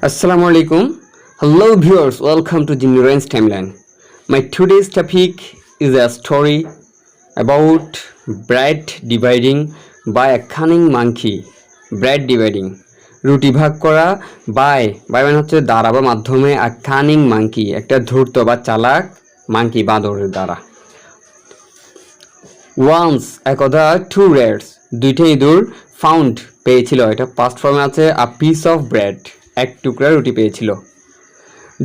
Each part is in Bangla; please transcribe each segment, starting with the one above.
Assalamu alaikum. Hello viewers, welcome to Jimmy Rain's timeline. My today's topic is a story about bread dividing by a cunning monkey. Bread dividing. রুটি ভাগ করা বাই বাই মানে হচ্ছে দ্বারা বা মাধ্যমে আ কানিং মাংকি একটা ধূর্ত বা চালাক মাংকি বাঁদরের দ্বারা ওয়ান্স একদা টু রেডস দুইটা ইঁদুর ফাউন্ড পেয়েছিল এটা পাস্ট ফর্মে আছে আ পিস অফ ব্রেড এক টুকরা রুটি পেয়েছিল।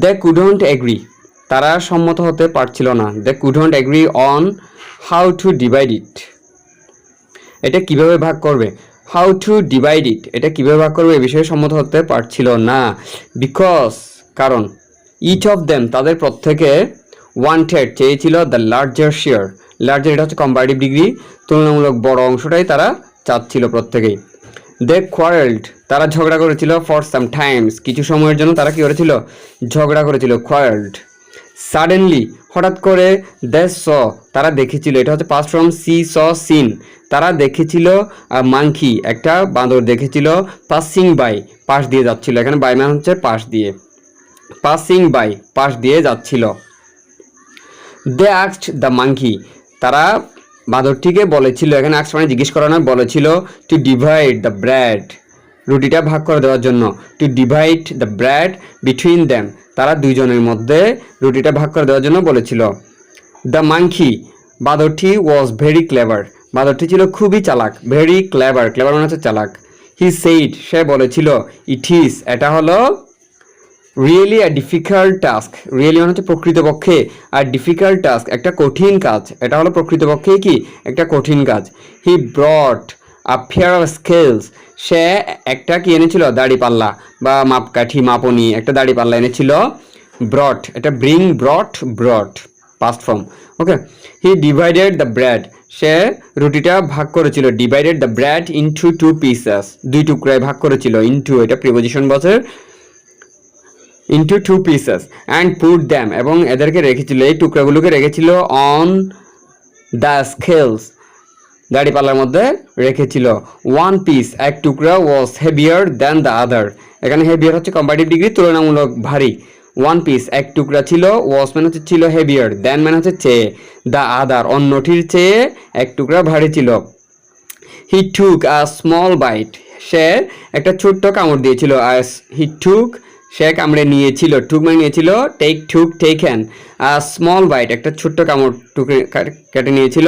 দে কুডন্ট এগ্রি তারা সম্মত হতে পারছিল না। They couldn't agree on how to divide it এটা কীভাবে ভাগ করবে? হাউ টু ডিভাইড ইট এটা কীভাবে ভাগ করবে? এ বিষয়ে সম্মত হতে পারছিল না। বিকজ কারণ ইচ অফ দেম তাদের প্রত্যেকে ওয়ান্টেড চেয়েছিল দ্য লার্জার শেয়ার লার্জার এটা হচ্ছে কম্পারেটিভ ডিগ্রি তুলনামূলক বড় অংশটাই তারা চাচ্ছিল প্রত্যেকেই। দে কোয়ারেল্ড তারা ঝগড়া করেছিল ফর সাম টাইমস কিছু সময়ের জন্য তারা কি করেছিল? ঝগড়া করেছিল কোয়ারেল্ড সাডেনলি হঠাৎ করে দে স তারা দেখেছিল, এটা হচ্ছে past from see saw seen তারা দেখেছিল মাংকি একটা বাঁদর দেখেছিল পাসিং বাই পাশ দিয়ে যাচ্ছিল। এখানে বাই মানে হচ্ছে পাশ দিয়ে। পাসিং বাই পাশ দিয়ে যাচ্ছিল। দে আক্সড দ্য মাংকি তারা বাঁদরটিকে বলেছিল, এখানে আক্স মানে জিজ্ঞেস করা নয় বলেছিল টু ডিভাইড দ্য ব্র্যাড রুটিটা ভাগ করে দেওয়ার জন্য to divide the bread between them তারা দুইজনের মধ্যে রুটিটা ভাগ করে দেওয়ার জন্য বলেছিল। দ্য মাংকি বাঁদরটি ওয়াজ ভেরি ক্লেভার বাঁদরটি ছিল খুবই চালাক ভেরি ক্লেভার ক্লেভার মানে হচ্ছে চালাক। হি সেইড সে বলেছিল ইট ইস এটা হলো really a difficult task really মানে হচ্ছে প্রকৃতপক্ষে আর ডিফিকাল্ট টাস্ক একটা কঠিন কাজ। এটা হলো প্রকৃতপক্ষে কি? একটা কঠিন কাজ। He brought a pair of scales সে একটা কি এনেছিল? দাড়ি পাল্লা বা মাপকাঠি, মাপনি, একটা দাড়ি পাল্লা এনেছিল। ব্রড এটা bring brought brought past form okay he divided the bread সে রুটিটা ভাগ করেছিল। Divided the bread into two pieces দুই টুকরায় ভাগ করেছিল। ইনটু এটা প্রিপোজিশন বছর into two pieces and put them এবং এদেরকে রেখেছিল, এই টুকরাগুলোকে রেখেছিল অন দ্য স্কেলস দাড়িপাল্লার মধ্যে রেখেছিল। ওয়ান পিস এক টুকরা was heavier than the other এখানে হেভিয়ার হচ্ছে কম্পারেটিভ ডিগ্রি তুলনামূলক ভারী। ওয়ান পিস এক টুকরা ছিল ওয়াস মানে হচ্ছে ছিল হেভিয়ার দ্যান মানে হচ্ছে চেয়ে দ্য আদার অন্যটির চেয়ে এক টুকরা ভারী ছিল। হি টুক আ স্মল বাইট সে একটা ছোট্ট কামড় দিয়েছিল। আস হি টুক সে কামড়ে নিয়েছিল মানে নিয়েছিল take took take an small bite একটা ছোট্ট কামড় টুকে কাট- নিয়েছিল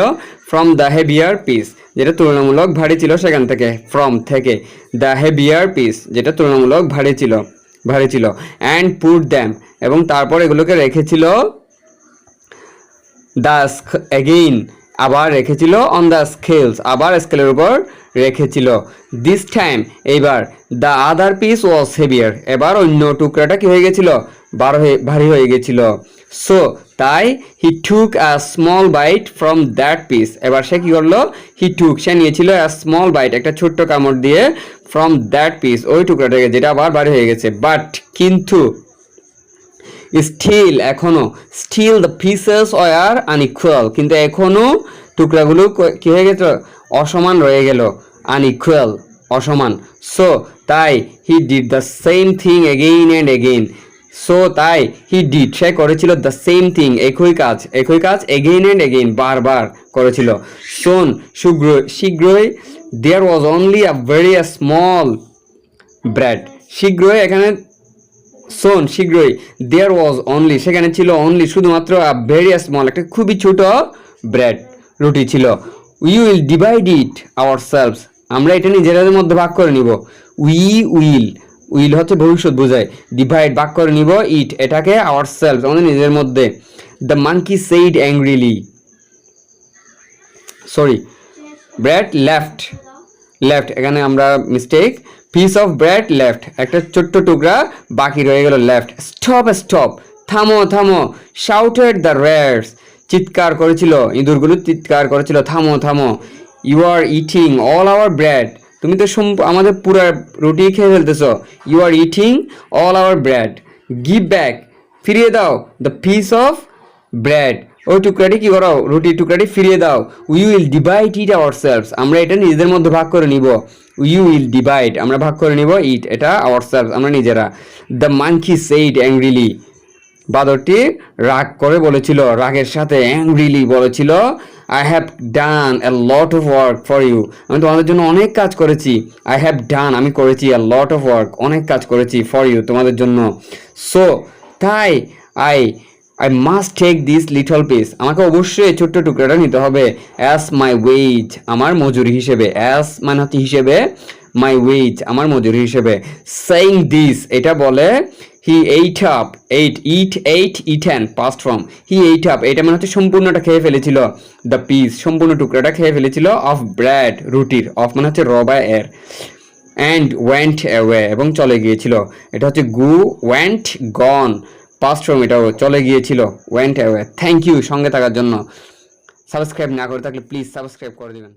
ফ্রম দ্য হেভিয়ার পিস যেটা তুলনামূলক ভারী ছিল সেখান থেকে ফ্রম থেকে দ্য হেভিয়ার পিস যেটা তুলনামূলক ভারী ছিল ভারী ছিল অ্যান্ড পুট দ্যাম এবং তারপর এগুলোকে রেখেছিল দ্য এগেইন আবার রেখেছিল অন দ্য স্কেলস আবার স্কেলের উপর রেখেছিল। দিস টাইম এইবার the other piece was heavier এবার অন্য টুকরাটা কি হয়ে গেছিল? বার হয়ে, ভারী হয়ে গেছিল। সো তাই he took a small bite from that piece এবার সে কী করল? হি টুক সে নিয়েছিল আ স্মল বাইট একটা ছোট্ট কামড় দিয়ে ফ্রম দ্যাট পিস ওই টুকরাটা থেকে যেটা আবার ভারী হয়ে গেছে। বাট কিন্তু স্টিল এখনও। Still the pieces were unequal কিন্তু এখনও টুকরাগুলো ক- হয়ে গেছে অসমান রয়ে গেল। আনইকুয়াল অসমান। সো তাই he did the same thing again and again so তাই হি ডিড সে করেছিল দ্য সেম থিং একই কাজ একই কাজ এগেইন অ্যান্ড এগেইন বারবার করেছিল। শোন শীঘ্র শীঘ্রই there was only a very small bread শীঘ্রই এখানে শোন, শীঘ্রই। দেয়ার ওয়াজ অনলি সেখানে ছিল অনলি শুধুমাত্র ভেরি স্মল একটা খুবই ছোট ব্রেড রুটি ছিল। We will divide it ourselves আমরা এটা নিজেদের মধ্যে ভাগ করে নিব। উই উইল উইল হচ্ছে ভবিষ্যৎ বোঝায়। ডিভাইড ভাগ করে নিব ইট এটাকে আওয়ার সেলভস আমাদের নিজের মধ্যে। The monkey said angrily sorry bread left left এখানে আমরা mistake piece of bread left একটা ছোট্ট টুকরা বাকি রয়ে গেল লেফট স্টপ স্টপ থামো থামো শাউটেড দ্য রেডস চিৎকার করেছিল ইঁদুরগুলো চিৎকার করেছিল, থামো থামো you are eating all our bread তুমি তো আমাদের পুরো রুটি খেয়ে ফেলতেছ you are eating all our bread give back ফিরিয়ে দাও দ্য পিস অফ ব্রেড ওই টুকরাটি কি করো? রুটির টুকরাটি ফিরিয়ে দাও। We will divide it ourselves আমরা এটা নিজেদের মধ্যে ভাগ করে নিব। উই উইল ডিভাইড আমরা ভাগ করে নিব ইট এটা আওয়ার সেলফস আমরা নিজেরা। দ্য মাংকি সেইড অ্যাংরিলি বাদরটি রাগ করে বলেছিল, রাগের সাথে অ্যাংরিলি বলেছিল I have done a lot of work for you আমি তোমাদের জন্য অনেক কাজ করেছি। আই হ্যাভ ডান আমি করেছি এ লট অফ ওয়ার্ক অনেক কাজ করেছি ফর ইউ তোমাদের জন্য। সো তাই I I must take this little piece আমাকে অবশ্যই এই ছোট্ট টুকরাটা নিতে হবে। অ্যাস মাই ওয়েজ আমার মজুরি হিসেবে। অ্যাস মানে হচ্ছে হিসেবে মাই ওয়েজ আমার মজুরি হিসেবে। সেইং দিস এটা বলে he ate up ate eat ate eaten past from he ate up এটা মানে হচ্ছে সম্পূর্ণটা খেয়ে ফেলেছিল। দ্য পিস সম্পূর্ণ টুকরাটা খেয়ে ফেলেছিল অফ ব্রেড রুটির। অফ মানে হচ্ছে রবা এর অ্যান্ড ওয়েন্ট অ্যাওয়ে এবং চলে গিয়েছিল। এটা হচ্ছে গু ওয়েন্ট গন পাস্ট মিটার চলে গিয়েছিল ওয়েন্ট অ্যাওয়ে থ্যাংক ইউ সঙ্গে থাকার জন্য। সাবস্ক্রাইব না করে থাকলে প্লিজ সাবস্ক্রাইব করে দিবেন।